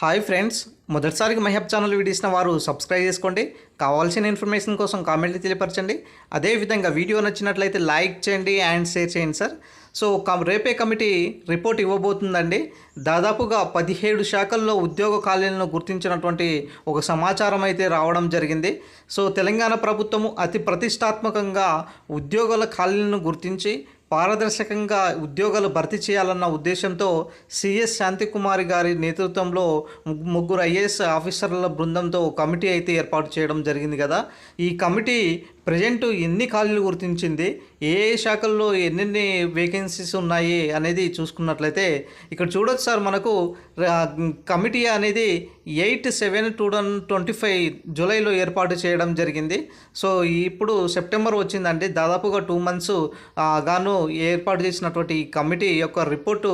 Hi friends మొదటిసారిగా మహబ్ channel వీడియోసిన వారు సబ్స్క్రైబ్ చేసుకోండి. కావాల్సిన ఇన్ఫర్మేషన్ కోసం కామెంట్లు తెలియపరచండి. అదేవిధంగా వీడియో నచ్చినట్లయితే లైక్ చేయండి అండ్ షేర్ చేయండి సార్. సో రేపే కమిటీ రిపోర్ట్ ఇవ్వబోతుందండి. దాదాపుగా పదిహేడు శాఖల్లో ఉద్యోగ ఖాళీలను గుర్తించినటువంటి ఒక సమాచారం అయితే రావడం జరిగింది. సో తెలంగాణ ప్రభుత్వము అతి ప్రతిష్టాత్మకంగా ఉద్యోగాల ఖాళీలను గుర్తించి పారదర్శకంగా ఉద్యోగాలు భర్తీ చేయాలన్న ఉద్దేశంతో సిఎస్ శాంతికుమారి గారి నేతృత్వంలో ముగ్గురు ఐఏఎస్ ఆఫీసర్ల బృందంతో కమిటీ అయితే ఏర్పాటు చేయడం జరిగింది కదా. ఈ కమిటీ ప్రజెంట్ ఎన్ని ఖాళీలు గుర్తించింది ఏ ఏ శాఖల్లో ఎన్నెన్ని వేకెన్సీస్ ఉన్నాయి అనేది చూసుకున్నట్లయితే ఇక్కడ చూడొచ్చు సార్ మనకు కమిటీ అనేది eight seven two twenty five జూలైలో ఏర్పాటు చేయడం జరిగింది. సో ఇప్పుడు సెప్టెంబర్ వచ్చిందండి దాదాపుగా టూ మంత్స్ గాను ఏర్పాటు చేసినటువంటి ఈ కమిటీ యొక్క రిపోర్టు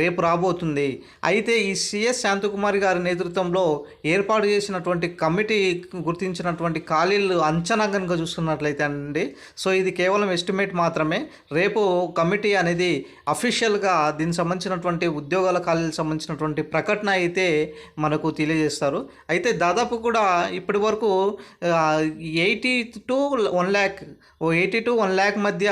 రేపు రాబోతుంది. అయితే ఈ సిఎస్ శాంతకుమారి గారి నేతృత్వంలో ఏర్పాటు చేసినటువంటి కమిటీ గుర్తించినటువంటి ఖాళీలు అంచనా కనుక చూస్తున్నట్లయితే అండి. సో ఇది కేవలం ఎస్టిమేట్ మాత్రమే. రేపు కమిటీ అనేది అఫీషియల్గా దీనికి సంబంధించినటువంటి ఉద్యోగాల ఖాళీలకు సంబంధించినటువంటి ప్రకటన అయితే మనకు తెలియజేస్తారు. అయితే దాదాపు కూడా ఇప్పటి వరకు ఎయిటీ టు వన్ ల్యాక్ ఓ ఎయిటీ టు వన్ ల్యాక్ మధ్య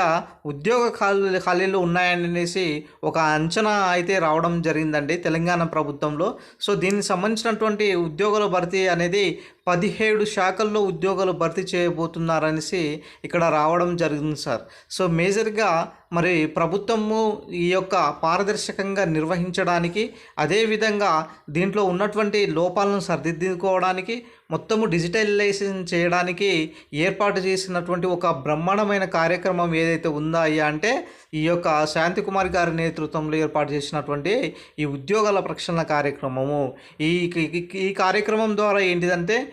ఉద్యోగ ఖాళీ ఖాళీలు ఉన్నాయనేసి ఒక అంచనా అయితే రావడం జరిగిందండి తెలంగాణ ప్రభుత్వంలో. సో దీనికి సంబంధించినటువంటి ఉద్యోగాల భర్తీ అనేది పదిహేడు శాఖల్లో ఉద్యోగాలు భర్తీ చేయబోతున్నారనేసి ఇక్కడ రావడం జరిగింది సార్. సో మేజర్గా మరి ప్రభుత్వము ఈ యొక్క పారదర్శకంగా నిర్వహించడానికి అదేవిధంగా దీంట్లో ఉన్నటువంటి లోపాలను సరిదిద్దుకోవడానికి మొత్తము డిజిటలైజేషన్ చేయడానికి ఏర్పాటు చేసినటువంటి ఒక బ్రహ్మాండమైన కార్యక్రమం ఏదైతే ఉందా అయ్యా అంటే ఈ యొక్క శాంతికుమార్ గారి నేతృత్వంలో ఏర్పాటు చేసినటువంటి ఈ ఉద్యోగాల ప్రక్షాళన కార్యక్రమము. ఈ ఈ- ఈ కార్యక్రమం ద్వారా ఏంటిదంటే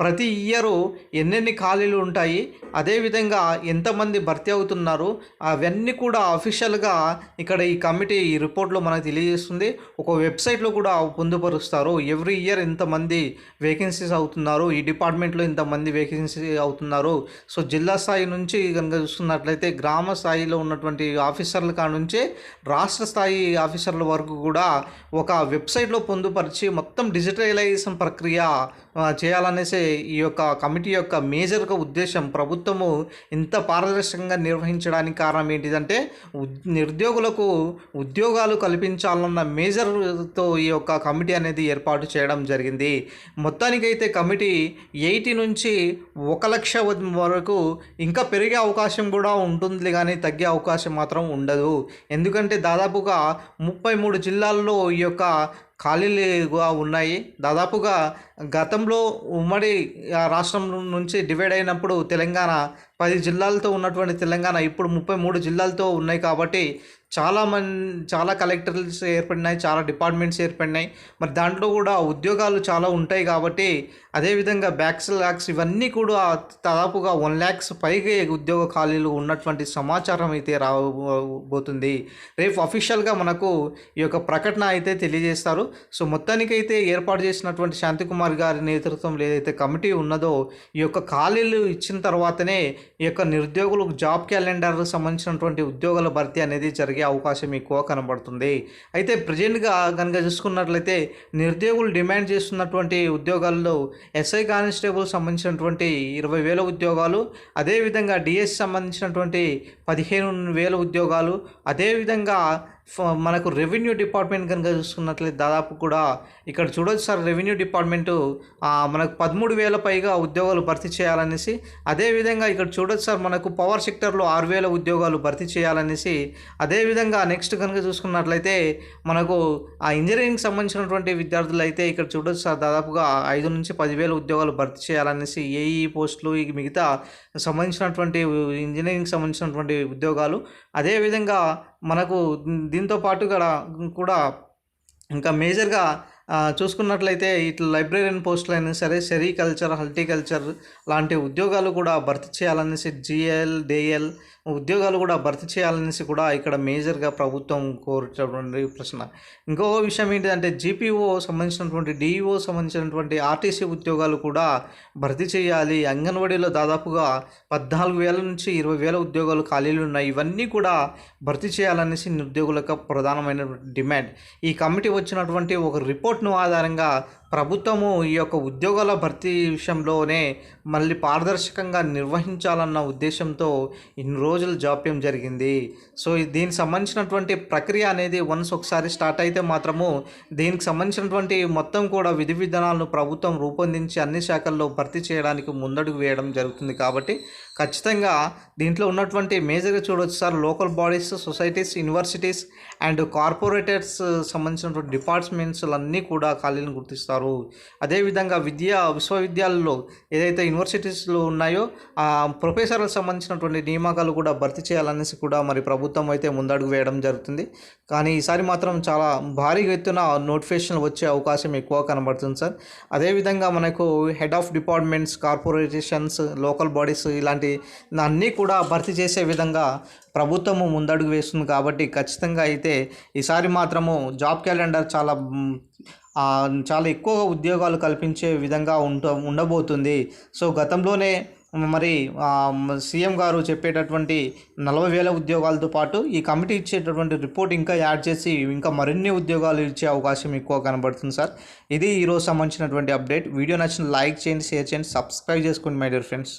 ప్రతి ఇయరు ఎన్నెన్ని ఖాళీలు ఉంటాయి అదేవిధంగా ఎంతమంది భర్తీ అవుతున్నారు అవన్నీ కూడా అఫీషియల్గా ఇక్కడ ఈ కమిటీ ఈ రిపోర్ట్లో మనకు తెలియజేస్తుంది. ఒక వెబ్సైట్లో కూడా పొందుపరుస్తారు. ఎవ్రీ ఇయర్ ఎంతమంది వేకెన్సీస్ అవుతున్నారు ఈ డిపార్ట్మెంట్లో ఇంతమంది వేకెన్సీ అవుతున్నారు. సో జిల్లా స్థాయి నుంచి కనుక చూసుకున్నట్లయితే గ్రామ స్థాయిలో ఉన్నటువంటి ఆఫీసర్ల కాడ నుంచి రాష్ట్ర స్థాయి ఆఫీసర్ల వరకు కూడా ఒక వెబ్సైట్లో పొందుపరిచి మొత్తం డిజిటలైజేషన్ ప్రక్రియ చేయాలనేసి ఈ యొక్క కమిటీ యొక్క మేజర్గా ఉద్దేశం ప్రభుత్వము ఇంత పారదర్శకంగా నిర్వహించడానికి కారణం ఏంటిదంటే నిరుద్యోగులకు ఉద్యోగాలు కల్పించాలన్న మేజర్తో ఈ యొక్క కమిటీ అనేది ఏర్పాటు చేయడం జరిగింది. మొత్తానికైతే కమిటీ ఎయిటీ నుంచి ఒక లక్ష వరకు ఇంకా పెరిగే అవకాశం కూడా ఉంటుంది కానీ తగ్గే అవకాశం మాత్రం ఉండదు. ఎందుకంటే దాదాపుగా ముప్పై మూడు జిల్లాల్లో ఈ యొక్క ఖాళీలుగా ఉన్నాయి. దాదాపుగా గతంలో ఉమ్మడి ఆ, రాష్ట్రం నుంచి డివైడ్ అయినప్పుడు తెలంగాణ పది జిల్లాలతో ఉన్నటువంటి తెలంగాణ ఇప్పుడు ముప్పై మూడు జిల్లాలతో ఉన్నాయి కాబట్టి చాలా మంది చాలా కలెక్టర్స్ ఏర్పడినాయి చాలా డిపార్ట్మెంట్స్ ఏర్పడినాయి. మరి దాంట్లో కూడా ఉద్యోగాలు చాలా ఉంటాయి కాబట్టి అదేవిధంగా బ్యాక్స్ ల్యాక్స్ ఇవన్నీ కూడా దాదాపుగా వన్ ల్యాక్స్ పైగా ఉద్యోగ ఖాళీలు ఉన్నటువంటి సమాచారం అయితే రాబోతుంది. రేపు అఫీషియల్గా మనకు ఈ యొక్క ప్రకటన అయితే తెలియజేస్తారు. సో మొత్తానికైతే ఏర్పాటు చేసినటువంటి శాంతికుమార్ గారి నేతృత్వంలో ఏదైతే కమిటీ ఉన్నదో ఈ యొక్క ఖాళీలు ఇచ్చిన తర్వాతనే ఈ యొక్క నిరుద్యోగులకు జాబ్ క్యాలెండర్కు సంబంధించినటువంటి ఉద్యోగాల భర్తీ అనేది జరిగే అవకాశం ఎక్కువ కనబడుతుంది. అయితే ప్రజెంట్గా కనుక చూసుకున్నట్లయితే నిరుద్యోగులు డిమాండ్ చేస్తున్నటువంటి ఉద్యోగాల్లో ఎస్ఐ కానిస్టేబుల్ సంబంధించినటువంటి ఇరవై వేల ఉద్యోగాలు అదేవిధంగా డిఎస్ సంబంధించినటువంటి పదిహేను వేల ఉద్యోగాలు అదేవిధంగా మనకు రెవెన్యూ డిపార్ట్మెంట్ కనుక చూసుకున్నట్లయితే దాదాపు కూడా ఇక్కడ చూడొచ్చు సార్ రెవెన్యూ డిపార్ట్మెంటు మనకు పదమూడు వేల పైగా ఉద్యోగాలు భర్తీ చేయాలనేసి అదేవిధంగా ఇక్కడ చూడొచ్చు సార్ మనకు పవర్ సెక్టర్లో ఆరు వేల ఉద్యోగాలు భర్తీ చేయాలనేసి అదేవిధంగా నెక్స్ట్ కనుక చూసుకున్నట్లయితే మనకు ఆ ఇంజనీరింగ్ సంబంధించినటువంటి విద్యార్థులు అయితే ఇక్కడ చూడొచ్చు సార్ దాదాపుగా ఐదు నుంచి పదివేల ఉద్యోగాలు భర్తీ చేయాలనేసి ఏఈ పోస్టులు ఈ మిగతా సంబంధించినటువంటి ఇంజనీరింగ్ సంబంధించినటువంటి ఉద్యోగాలు అదేవిధంగా మనకు దీంతో పాటు కూడా కూడా ఇంకా మేజర్గా చూసుకున్నట్లయితే ఇట్లా లైబ్రరీయన్ పోస్టులు అయినా సరే సెరికల్చర్ హార్టికల్చర్ లాంటి ఉద్యోగాలు కూడా భర్తీ చేయాలనేసి జిఎల్ డిఎల్ ఉద్యోగాలు కూడా భర్తీ చేయాలనేసి కూడా ఇక్కడ మేజర్గా ప్రభుత్వం కోరేటటువంటి ప్రశ్న. ఇంకో విషయం ఏంటంటే జీపీఓ సంబంధించినటువంటి డిఈఓ సంబంధించినటువంటి ఆర్టీసీ ఉద్యోగాలు కూడా భర్తీ చేయాలి. అంగన్వాడీలో దాదాపుగా పద్నాలుగు వేల నుంచి ఇరవై వేల ఉద్యోగాలు ఖాళీలు ఉన్నాయి. ఇవన్నీ కూడా భర్తీ చేయాలనేసి నిరుద్యోగులకు ప్రధానమైన డిమాండ్. ఈ కమిటీ వచ్చినటువంటి ఒక రిపోర్ట్ రిపోర్ట్ను ఆధారంగా ప్రభుత్వము ఈ యొక్క ఉద్యోగాల భర్తీ విషయంలోనే మళ్ళీ పారదర్శకంగా నిర్వహించాలన్న ఉద్దేశంతో ఇన్ని రోజులు జాప్యం జరిగింది? సో దీనికి సంబంధించినటువంటి ప్రక్రియ అనేది వన్స్ ఒకసారి స్టార్ట్ అయితే మాత్రము దీనికి సంబంధించినటువంటి మొత్తం కూడా విధి విధానాలను ప్రభుత్వం రూపొందించి అన్ని శాఖల్లో భర్తీ చేయడానికి ముందడుగు వేయడం జరుగుతుంది కాబట్టి ఖచ్చితంగా దీంట్లో ఉన్నటువంటి మేజర్గా చూడవచ్చు sir local bodies societies universities and corporators సంబంధించినటువంటి డిపార్ట్మెంట్స్ అన్నీ కూడా ఖాళీలను గుర్తిస్తారు అదేవిధంగా విద్యా విశ్వవిద్యాలయంలో ఏదైతే యూనివర్సిటీస్లో ఉన్నాయో ఆ ప్రొఫెసర్లకు సంబంధించినటువంటి నియామకాలు కూడా భర్తీ చేయాలనేసి కూడా మరి ప్రభుత్వం అయితే ముందడుగు వేయడం జరుగుతుంది. కానీ ఈసారి మాత్రం చాలా భారీ ఎత్తున నోటిఫికేషన్ వచ్చే అవకాశం ఎక్కువ కనబడుతుంది సార్. అదేవిధంగా మనకు head of departments corporations local bodies ఇలాంటి అన్నీ కూడా భర్తీ చేసే విధంగా ప్రభుత్వము ముందడుగు వేస్తుంది కాబట్టి ఖచ్చితంగా అయితే ఈసారి మాత్రము జాబ్ క్యాలెండర్ చాలా చాలా ఎక్కువ ఉద్యోగాలు కల్పించే విధంగా ఉంట ఉండబోతుంది. సో గతంలోనే మరి సీఎం గారు చెప్పేటటువంటి నలభై వేల ఉద్యోగాలతో పాటు ఈ కమిటీ ఇచ్చేటటువంటి రిపోర్ట్ ఇంకా యాడ్ చేసి ఇంకా మరిన్ని ఉద్యోగాలు ఇచ్చే అవకాశం ఎక్కువ కనబడుతుంది సార్. ఇది ఈరోజు సంబంధించినటువంటి అప్డేట్. వీడియో నచ్చిన లైక్ చేయండి షేర్ చేయండి సబ్స్క్రైబ్ చేసుకోండి మై డియర్ ఫ్రెండ్స్.